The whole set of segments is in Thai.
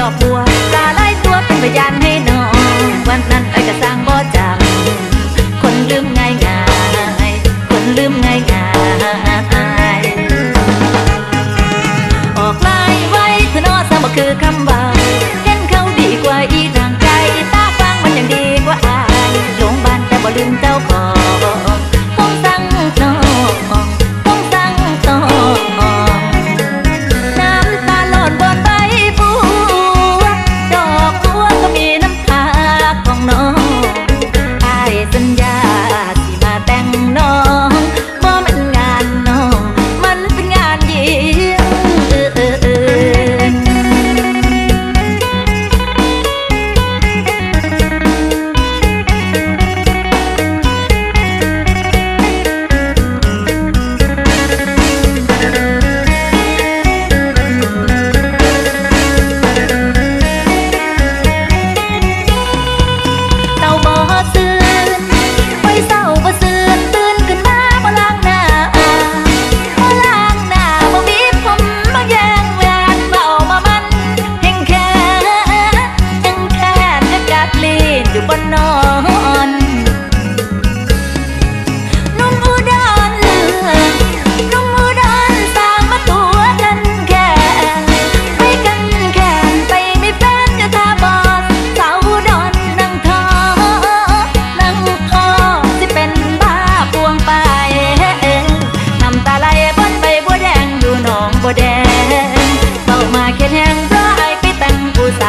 ดอกบัวปลาไล่ตัวเป็นพยานให้น้อง วันนั้นไอ้กระสร้างบ่จำคนลืมง่ายง่ายคนลืมง่ายง่ายออกลายไว้คือนอสามบ่คือคำ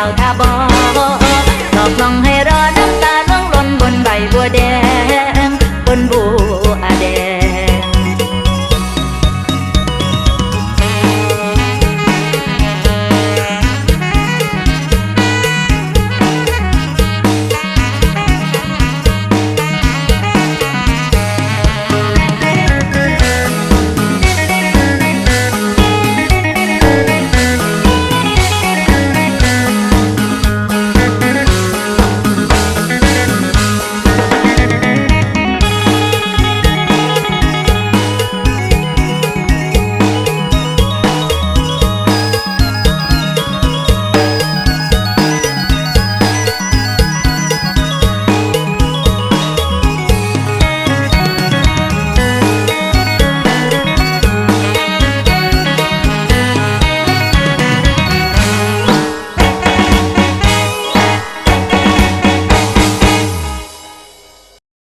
out, tá bom.